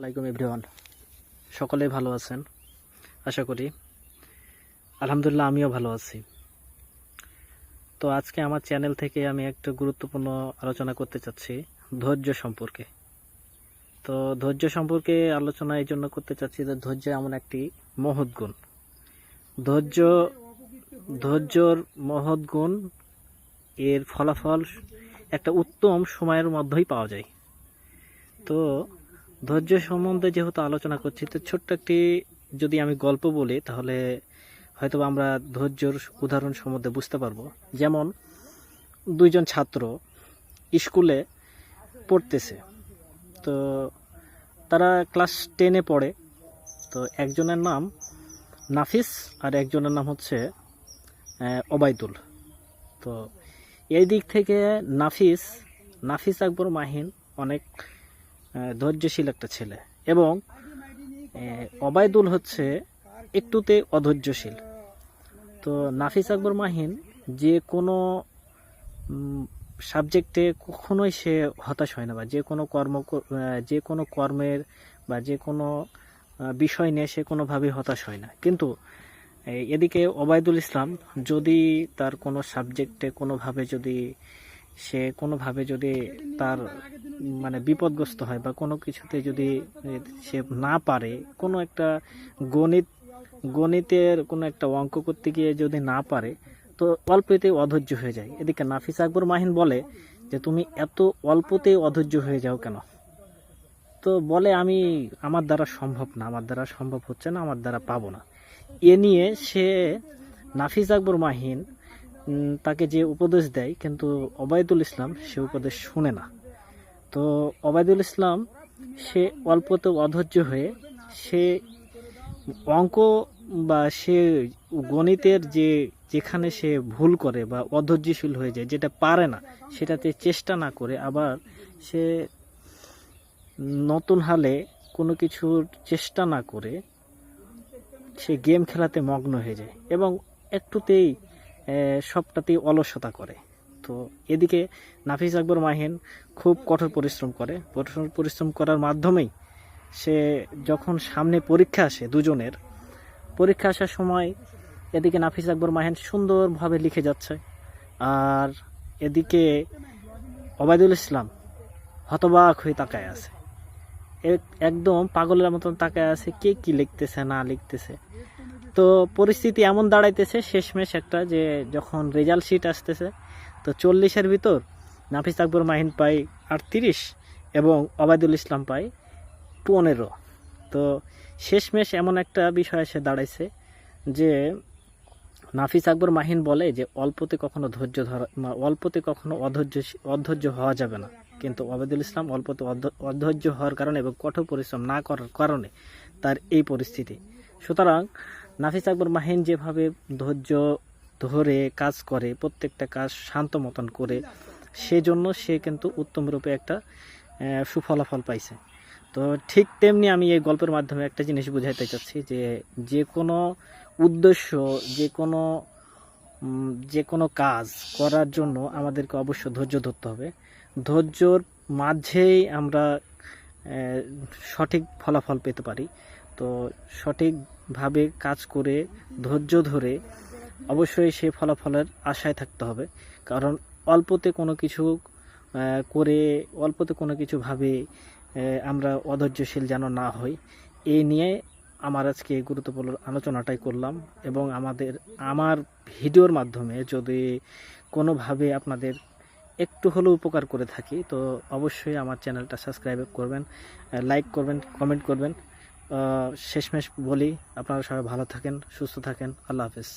আলাইকুম এভরিওয়ান। সকলেই ভালো আছেন? আশা করি। আলহামদুলিল্লাহ, আমিও ভালো আছি। তো আজকে আমার চ্যানেল থেকে আমি একটা গুরুত্বপূর্ণ আলোচনা করতে চাচ্ছি, ধৈর্য সম্পর্কে। তো ধৈর্য সম্পর্কে আলোচনা এই জন্য করতে চাচ্ছি যে ধৈর্য এমন একটি মহৎ গুণ। ধৈর্য, ধৈর্যর মহৎ গুণ এর ফলাফল একটা উত্তম সময়ের মধ্যেই পাওয়া যায়। তো ধৈর্য সম্বন্ধে যেহেতু আলোচনা করছি, তো ছোট্ট একটি যদি আমি গল্প বলি, তাহলে হয়তো আমরা ধৈর্যর উদাহরণ সম্বন্ধে বুঝতে পারব। যেমন, দুইজন ছাত্র স্কুলে পড়তেছে। তো তারা ক্লাস টেনে পড়ে। তো একজনের নাম নাফিস আর একজনের নাম হচ্ছে ওবায়দুল। তো এই দিক থেকে নাফিস নাফিস আকবর মাহিন অনেক ধৈর্যশীল একটা ছেলে। এবং অবায়দুল হচ্ছে একটুতে অধৈর্যশীল। তো নাফিস আকবর মাহিন যে কোনো সাবজেক্টে কখনোই সে হতাশ হয় না বা যে কোনো কর্ম যে কোনো কর্মের বা যে কোনো বিষয় নিয়ে সে কোনোভাবেই হতাশ হয় না। কিন্তু এদিকে ওবায়দুল ইসলাম যদি তার কোনো সাবজেক্টে কোনোভাবে যদি সে কোনোভাবে যদি তার মানে বিপদগ্রস্ত হয় বা কোনো কিছুতে যদি সে না পারে, কোনো একটা গণিত, গণিতের কোনো একটা অঙ্ক করতে গিয়ে যদি না পারে, তো অল্পতে অধৈর্য হয়ে যায়। এদিকে নাফিস আকবর মাহিন বলে যে, তুমি এত অল্পতে অধৈর্য হয়ে যাও কেন? তো বলে, আমি, আমার দ্বারা সম্ভব না, আমার দ্বারা সম্ভব হচ্ছে না, আমার দ্বারা পাবো না। এ নিয়ে সে, নাফিস আকবর মাহিন তাকে যে উপদেশ দেয়, কিন্তু ওবায়দুল ইসলাম সে উপদেশ শুনে না। তো ওবায়দুল ইসলাম, সে অল্পতে অধৈর্য হয়ে, সে অঙ্ক বা সে গণিতের যে, যেখানে সে ভুল করে বা অধৈর্যশীল হয়ে যায়, যেটা পারে না, সেটাতে চেষ্টা না করে আবার সে নতুন হালে কোনো কিছুর চেষ্টা না করে সে গেম খেলাতে মগ্ন হয়ে যায়। এবং একটুতেই সবটাতেই অলসতা করে। তো এদিকে নাফিস আকবর মাহিন খুব কঠোর পরিশ্রম করে। কঠোর পরিশ্রম করার মাধ্যমেই সে যখন সামনে পরীক্ষা আসে দুজনের, পরীক্ষা আসার সময় এদিকে নাফিস আকবর মাহিন সুন্দরভাবে লিখে যাচ্ছে। আর এদিকে ওবায়দুল ইসলাম হতবাক হয়ে তাকায় আছে। এক- একদম পাগলের মতন তাকায় আছে, কে কি লিখতেছে, না লিখতেছে। তো পরিস্থিতি এমন দাঁড়াইতেছে, শেষমেশ একটা যে যখন রেজাল্ট শিট আসতেছে, তো চল্লিশের ভিতর নাফিস আকবর মাহিন পাই আটত্রিশ এবং ওবায়দুল ইসলাম পাই পনেরো। তো শেষমেশ এমন একটা বিষয় এসে দাঁড়াইছে যে নাফিস আকবর মাহিন বলে যে অল্পতে কখনো ধৈর্য ধরা অল্পতে কখনো অধৈর্য অধৈর্য হওয়া যাবে না। কিন্তু ওবায়দুল ইসলাম অল্পতে অধ- অধৈর্য হওয়ার কারণে এবং কঠোর পরিশ্রম না করার কারণে তার এই পরিস্থিতি। সুতরাং নাফিস আকবর মাহিন যেভাবে ধৈর্য ধরে কাজ করে, প্রত্যেকটা কাজ শান্ত মতন করে, সেজন্য সে কিন্তু উত্তম রূপে একটা সুফলাফল পাইছে। তো ঠিক তেমনি আমি এই গল্পের মাধ্যমে একটা জিনিস বুঝাইতে চাচ্ছি যে যে কোনো উদ্দেশ্য, যে কোনো যে কোনো কাজ করার জন্য আমাদেরকে অবশ্য ধৈর্য ধরতে হবে। ধৈর্যর মাঝেই আমরা সঠিক ফলাফল পেতে পারি। তো সঠিকভাবে কাজ করে, ধৈর্য ধরে অবশ্যই সে ফলাফলের আশায় থাকতে হবে। কারণ অল্পতে কোনো কিছু করে অল্পতে কোনো কিছু ভাবে আমরা অধৈর্যশীল যেন না হই এই নিয়ে আমার আজকে গুরুত্বপূর্ণ আলোচনাটাই করলাম এবং আমাদের, আমার ভিডিওর মাধ্যমে যদি কোনোভাবে আপনাদের একটু হলেও উপকার করে থাকি, তো অবশ্যই আমার চ্যানেলটা সাবস্ক্রাইব করবেন লাইক করবেন কমেন্ট করবেন। শেষমেশ বলি আপনারা সবাই ভালো থাকেন সুস্থ থাকেন আল্লাহ হাফেজ।